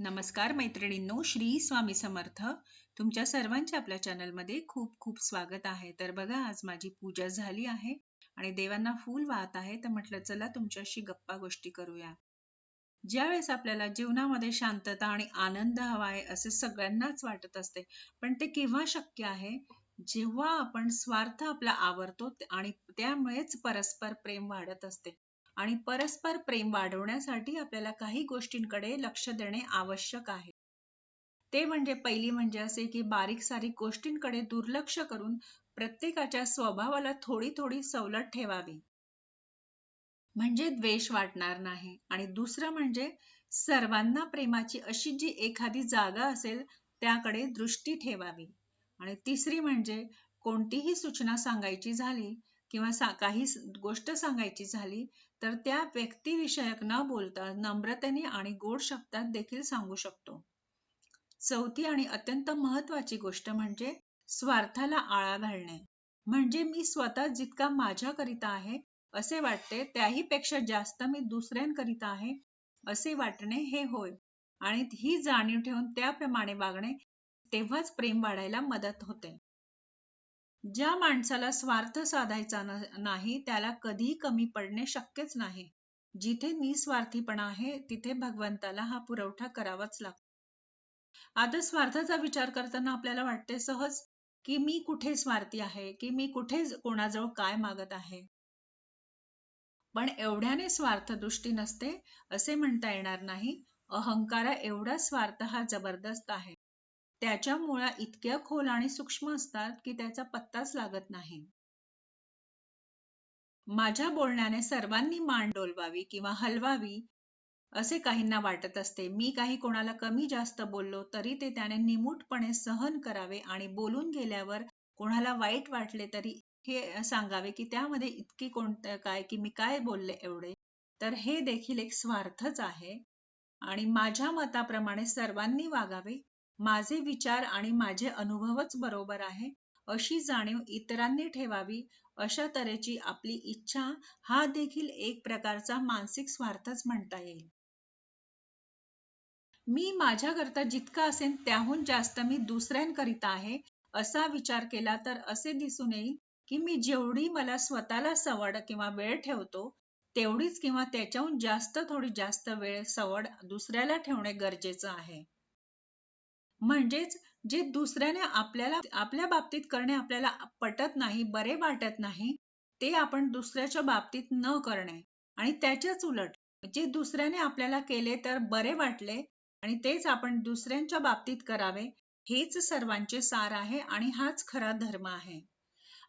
नमस्कार मैत्रिणींनो श्री स्वामी समर्थ. तुमच्या सर्वांचे आपल्या चॅनलमध्ये खूप खूप स्वागत आहे. तर बघा आज माझी पूजा झाली आहे आणि देवांना फूल वाहत आहे तर म्हटलं चला तुमच्याशी गप्पा गोष्टी करूया. ज्यावेळेस आपल्याला जीवनामध्ये शांतता आणि आनंद हवा आहे असे सगळ्यांनाच वाटत असते. पण ते केव्हा शक्य आहे? जेव्हा आपण स्वार्थ आपला आवरतो आणि त्यामुळेच परस्पर प्रेम वाढत असते. आणि परस्पर प्रेम वाढवण्यासाठी आपल्याला काही गोष्टींकडे लक्ष देणे आवश्यक आहे. ते म्हणजे पहिली म्हणजे असे की बारीक सारीक गोष्टींकडे दुर्लक्ष करून प्रत्येकाच्या स्वभावाला थोडी थोडी सवलत ठेवावी. म्हणजे द्वेष वाटणार नाही. आणि दुसरं म्हणजे सर्वांना प्रेमाची अशी जी एखादी जागा असेल त्याकडे दृष्टी ठेवावी. आणि तिसरी म्हणजे कोणतीही सूचना सांगायची झाली किंवा काही गोष्ट सांगायची झाली तर त्या व्यक्तिविषयक न बोलता नम्रतेने आणि गोड शब्दात देखील सांगू शकतो. चौथी आणि अत्यंत महत्वाची गोष्ट म्हणजे स्वार्थाला आळा घालणे. म्हणजे मी स्वतः जितका माझ्याकरिता आहे असे वाटते त्याही पेक्षा जास्त मी दुसऱ्यांकरिता आहे असे वाटणे हे होय. आणि ही जाणीव ठेवून त्याप्रमाणे वागणे तेव्हाच प्रेम वाढायला मदत होते. ज्या माणसाला स्वार्थ साधायचा नाही त्याला कधी कमी पडणे शक्यच नाही. जिथे निस्वार्थीपणा आहे तिथे भगवंताला हा पुरवठा करावाच लागतो. आता स्वार्थाचा विचार करताना आपल्याला वाटते सहज की मी कुठे स्वार्थी आहे की मी कुठे कोणाजवळ काय मागत आहे? पण एवढ्याने स्वार्थ दृष्टी नसते असे म्हणता येणार नाही. अहंकारा एवढा स्वार्थ हा जबरदस्त आहे. त्याच्या मुळा इतक्या खोल आणि सूक्ष्म असतात की त्याचा पत्ताच लागत नाही. माझ्या बोलण्याने सर्वांनी मान डोलवावी किंवा हलवावी असे काहींना वाटत असते. मी काही कोणाला कमी जास्त बोललो तरी ते त्याने निमूटपणे सहन करावे आणि बोलून गेल्यावर कोणाला वाईट वाटले तरी हे सांगावे की त्यामध्ये इतकी कोणतं काय की मी काय बोलले एवढे. तर हे देखील एक स्वार्थच आहे आणि माझ्या मताप्रमाणे सर्वांनी वागावे. माझे विचार आणि माझे अनुभवच बरोबर आहे. अशी जाणीव इतरांनी ठेवावी अशा तऱ्हेची आपली इच्छा हा देखील एक प्रकारचा मानसिक स्वार्थच म्हणता येईल. मी माझ्याकरता जितका असेल त्याहून जास्त मी दुसऱ्यांकरिता आहे असा विचार केला तर असे दिसून येईल की मी जेवढी मला स्वतःला सवड किंवा वेळ ठेवतो तेवढीच किंवा त्याच्याहून जास्त थोडी जास्त वेळ सवड दुसऱ्याला ठेवणे गरजेचं आहे. म्हणजेच जे दुसऱ्याने आपल्याला आपल्या बाबतीत करणे आपल्याला पटत नाही बरे वाटत नाही ते आपण दुसऱ्याच्या बाबतीत न करणे. आणि त्याच्याच उलट जे दुसऱ्याने आपल्याला केले तर बरे वाटले आणि तेच आपण दुसऱ्यांच्या बाबतीत करावे हेच सर्वांचे सार आहे आणि हाच खरा धर्म आहे.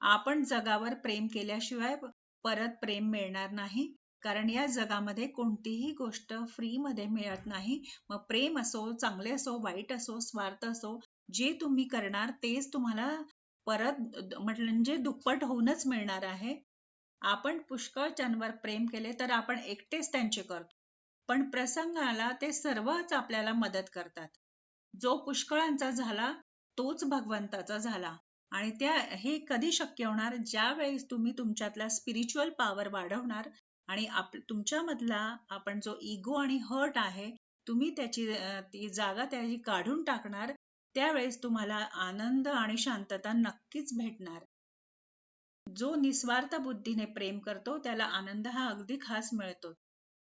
आपण जगावर प्रेम केल्याशिवाय परत प्रेम मिळणार नाही. कारण या जगामध्ये कोणतीही गोष्ट फ्री मध्ये मिळत नाही. मग प्रेम असो चांगले असो वाईट असो स्वार्थ असो जे तुम्ही करणार तेच तुम्हाला परत म्हणजे दुप्पट होऊनच मिळणार आहे. आपण पुष्कळच्यांवर प्रेम केले तर आपण एकटेच त्यांचे करतो. पण प्रसंगाला ते सर्वच आपल्याला मदत करतात. जो पुष्कळांचा झाला तोच भगवंताचा झाला. आणि त्या हे कधी शक्य होणार? ज्या वेळेस तुम्ही तुमच्यातला स्पिरिच्युअल पॉवर वाढवणार आणि आप तुमच्यामधला आपण जो इगो आणि हर्ट आहे तुम्ही त्याची ती जागा त्याची काढून टाकणार त्यावेळेस तुम्हाला आनंद आणि शांतता नक्कीच भेटणार. जो निस्वार्थ बुद्धीने प्रेम करतो त्याला आनंद हा अगदी खास मिळतो.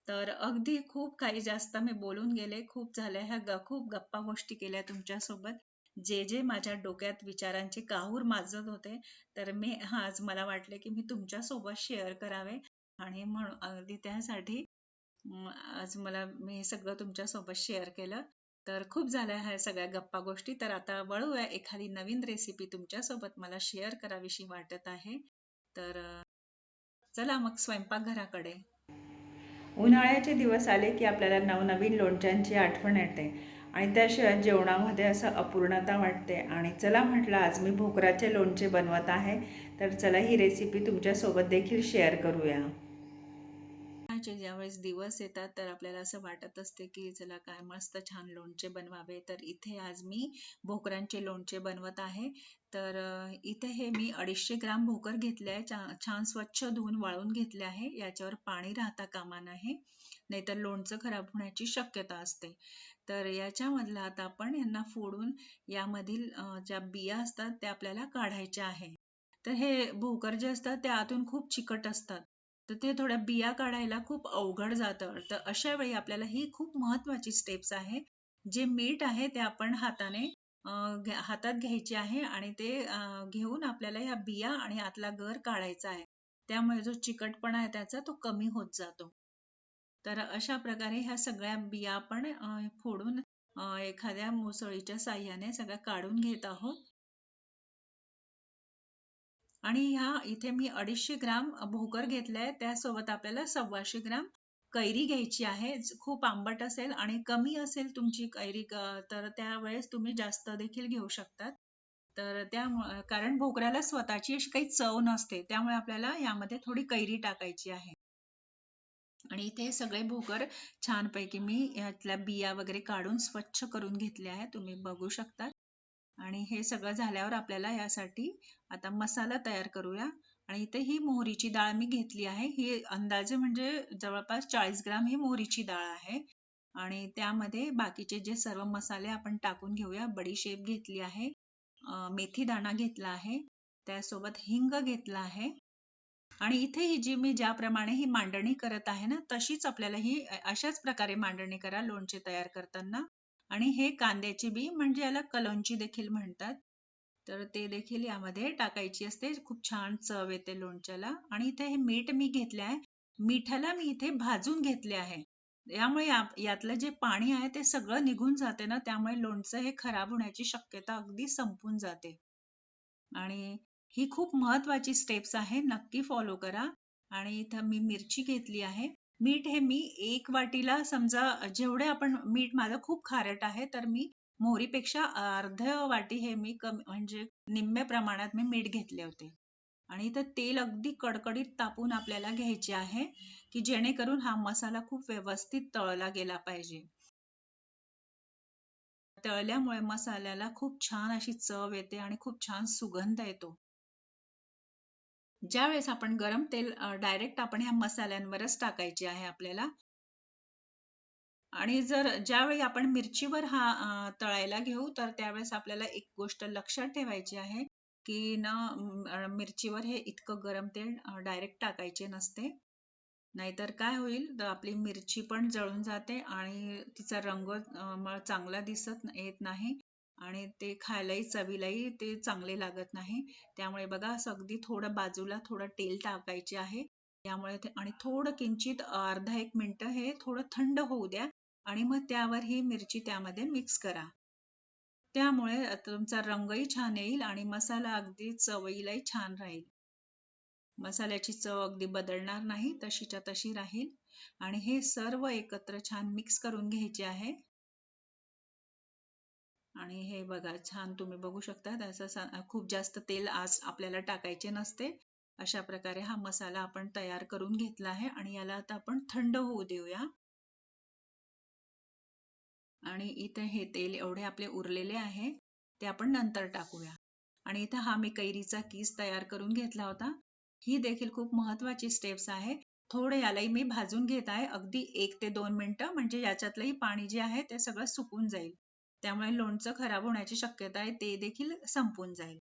तर अगदी खूप काही जास्त मी बोलून गेले खूप झाल्या ह्या खूप गप्पा गोष्टी केल्या तुमच्यासोबत. जे जे माझ्या डोक्यात विचारांचे काहूर माजत होते तर मी आज मला वाटले की मी तुमच्यासोबत शेअर करावे. आणि म्हणून अगदी त्यासाठी आज मला मी सगळं तुमच्यासोबत शेअर केलं. तर खूप झाल्या ह्या सगळ्या गप्पा गोष्टी. तर आता वळूया एखादी नवीन रेसिपी तुमच्यासोबत मला शेअर करावीशी वाटत आहे. तर चला मग स्वयंपाकघराकडे. उन्हाळ्याचे दिवस आले की आपल्याला नवनवीन लोणच्यांची आठवण येते. आणि त्याशिवाय जेवणामध्ये असं अपूर्णता वाटते. आणि चला म्हटलं आज मी भोकराचे लोणचे बनवत आहे. तर चला ही रेसिपी तुमच्यासोबत देखील शेअर करूया. उन्हाळ्याचे ज्यावेळेस दिवस येतात तर आपल्याला असं वाटत असते की चला काय मस्त छान लोणचे बनवावे. तर इथे आज मी भोकरांचे लोणचे बनवत आहे. तर इथे हे मी अडीचशे ग्राम भोकर घेतले आहे. छान स्वच्छ धुवून वाळून घेतले आहे. याच्यावर पाणी राहता कामा नाही नाहीतर लोणचं खराब होण्याची शक्यता असते. तर याच्यामधला आता आपण यांना फोडून यामधील ज्या बिया असतात त्या आपल्याला काढायच्या आहे. तर हे भोकर जे असतात ते आतून खूप चिकट असतात. तर ते थोड्या बिया काढायला खूप अवघड जातं. तर अशा वेळी आपल्याला ही खूप महत्वाची स्टेप्स आहे. जे मीठ आहे ते आपण हाताने हातात घ्यायचे आहे आणि ते घेऊन आपल्याला ह्या बिया आणि आतला गर काढायचा आहे. त्यामुळे जो चिकटपणा आहे त्याचा तो कमी होत जातो. तर अशा प्रकारे ह्या सगळ्या बिया आपण फोडून एखाद्या मुसळीच्या साह्याने सगळ्या काढून घेत आहोत. आणि ह्या इथे मी अडीचशे ग्राम भोकर घेतलाय. त्यासोबत आपल्याला सव्वाशे ग्राम कैरी घ्यायची आहे. खूप आंबट असेल आणि कमी असेल तुमची कैरी तर त्यावेळेस तुम्ही जास्त देखील घेऊ शकतात. तर त्या कारण भोकऱ्याला स्वतःची अशी काही चव नसते. त्यामुळे आपल्याला यामध्ये थोडी कैरी टाकायची आहे. आणि इथे सगळे भोकर छानपैकी मी यातल्या बिया वगैरे काढून स्वच्छ करून घेतले आहे. तुम्ही बघू शकता. आणि हे सगळं झाल्यावर आपल्याला यासाठी आता मसाला तयार करूया. आणि इथे ही मोहरीची डाळ मी घेतली आहे. ही अंदाजे म्हणजे जवळपास चाळीस ग्राम ही मोहरीची डाळ आहे. आणि त्यामध्ये बाकीचे जे सर्व मसाले आपण टाकून घेऊया. बडीशेप घेतली आहे. मेथी दाणा घेतला आहे. त्यासोबत हिंग घेतला आहे. आणि इथे ही जी मी ज्याप्रमाणे ही मांडणी करत आहे ना तशीच आपल्याला ही अशाच प्रकारे मांडणी करा लोणचे तयार करताना. आणि हे कांद्याची बी म्हणजे याला कलोंची देखील म्हणतात. तर ते देखील यामध्ये टाकायची असते. खूप छान चव येते लोणच्याला. आणि इथे हे मीठ मी घेतले आहे. मिठाला मी इथे भाजून घेतले आहे. यामुळे यातलं जे पाणी आहे ते सगळं निघून जाते ना त्यामुळे लोणचं हे खराब होण्याची शक्यता अगदी संपून जाते. आणि ही खूप महत्वाची स्टेप्स आहे. नक्की फॉलो करा. आणि इथं मी मिरची घेतली आहे. मीठ हे मी एक वाटीला समजा जेवढे आपण मीठ माझं खूप खारट आहे तर मी मोहरीपेक्षा अर्ध वाटी हे मी कमी म्हणजे निम्म्या प्रमाणात मी मीठ घेतले होते. आणि इथं तेल अगदी कडकडीत तापून आपल्याला घ्यायचे आहे की जेणेकरून हा मसाला खूप व्यवस्थित तळला गेला पाहिजे. तळल्यामुळे मसाल्याला खूप छान अशी चव येते आणि खूप छान सुगंध येतो. ज्यावेळेस आपण गरम तेल डायरेक्ट आपण ह्या मसाल्यांवरच टाकायचे आहे आपल्याला. आणि जर ज्यावेळी आपण मिरचीवर हा तळायला घेऊ तर त्यावेळेस आपल्याला एक गोष्ट लक्षात ठेवायची आहे की ना मिरचीवर हे इतकं गरम तेल डायरेक्ट टाकायचे नसते. नाहीतर काय होईल तर आपली मिरची पण जळून जाते आणि तिचा रंग चांगला दिसत येत नाही. आणि ते खायलाही चवीलाही ते चांगले लागत नाही. त्यामुळे बघा असं अगदी थोडं बाजूला थोडं तेल टाकायचे आहे. त्यामुळे ते आणि थोडं किंचित अर्धा एक मिनटं हे थोडं थंड होऊ द्या आणि मग त्यावर ही मिरची त्यामध्ये मिक्स करा. त्यामुळे तुमचा रंगही छान येईल आणि मसाला अगदी चवईलाही छान राहील. मसाल्याची चव अगदी बदलणार नाही तशीच्या तशी राहील. आणि हे सर्व एकत्र छान मिक्स करून घ्यायचे आहे. आणि हे बघा छान तुम्ही बघू शकता असं खूप जास्त तेल आज आपल्याला टाकायचे नसते. अशा प्रकारे हा मसाला आपण तयार करून घेतला आहे आणि याला आता आपण थंड होऊ देऊया. आणि इथे हे तेल एवढे आपले उरलेले आहे ते आपण नंतर टाकूया. आणि इथं हा मी कैरीचा किस तयार करून घेतला होता. ही देखील खूप महत्वाची स्टेप्स आहे. थोडं यालाही मी भाजून घेत आहे. अगदी एक ते दोन मिनिटं म्हणजे याच्यातलंही पाणी जे आहे ते सगळं सुकून जाईल. त्यामुळे लोणचं खराब होण्याची शक्यता आहे ते देखील संपून जाईल.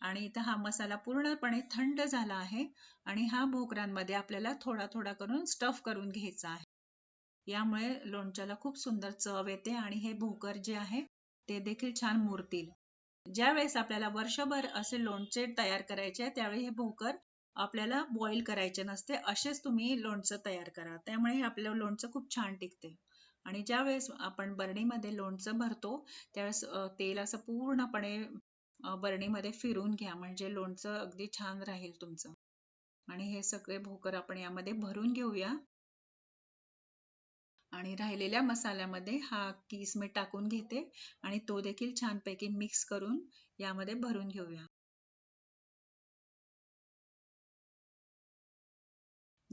आणि इथं हा मसाला पूर्णपणे थंड झाला आहे आणि हा भोकरांमध्ये आपल्याला थोडा थोडा करून स्टफ करून घ्यायचा आहे. यामुळे लोणच्याला खूप सुंदर चव येते आणि हे भोकर जे आहे ते देखील छान मुरतील. ज्यावेळेस आपल्याला वर्षभर असे लोणचे तयार करायचे आहे त्यावेळी हे भोकर आपल्याला बॉईल करायचे नसते असेच तुम्ही लोणचं तयार करा. त्यामुळे हे आपलं लोणचं खूप छान टिकते. आणि ज्यावेळेस आपण बरणीमध्ये लोणचं भरतो त्यावेळेस तेल असं पूर्णपणे बरणीमध्ये फिरून घ्या म्हणजे लोणचं अगदी छान राहील तुमचं. आणि हे सगळे भोकर आपण यामध्ये भरून घेऊया. आणि राहिलेल्या मसाल्यामध्ये हा किस मी टाकून घेते आणि तो देखील छानपैकी मिक्स करून यामध्ये भरून घेऊया.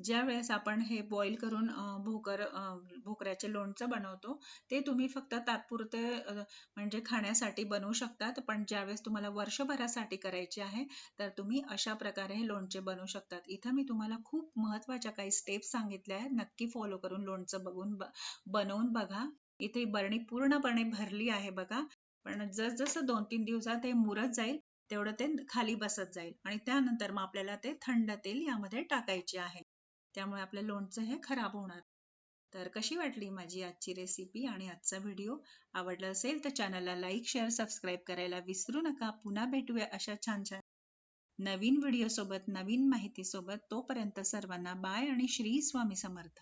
ज्या वेळेस आपण हे बॉईल करून भोकर भोकऱ्याचे लोणचं बनवतो ते तुम्ही फक्त तात्पुरते म्हणजे खाण्यासाठी बनवू शकतात. पण ज्यावेळेस तुम्हाला वर्षभरासाठी करायचे आहे तर तुम्ही अशा प्रकारे हे लोणचे बनवू शकतात. इथं मी तुम्हाला खूप महत्त्वाच्या काही स्टेप्स सांगितल्या आहेत. नक्की फॉलो करून लोणचं बघून बनवून बघा. इथे बरणी पूर्णपणे भरली आहे बघा. पण जसजसं दोन तीन दिवसात हे मुरत जाईल तेवढं ते खाली बसत जाईल. आणि त्यानंतर मग आपल्याला ते थंड तेल यामध्ये टाकायचे आहे. त्यामुळे आपलं लोणचं हे खराब होणार. तर कशी वाटली माझी आजची रेसिपी आणि आजचा व्हिडिओ आवडला असेल तर चॅनलला लाईक शेअर सबस्क्राईब करायला विसरू नका. पुन्हा भेटूया अशा छान छान नवीन व्हिडिओ सोबत नवीन माहिती सोबत तोपर्यंत सर्वांना बाय आणि श्री स्वामी समर्थ.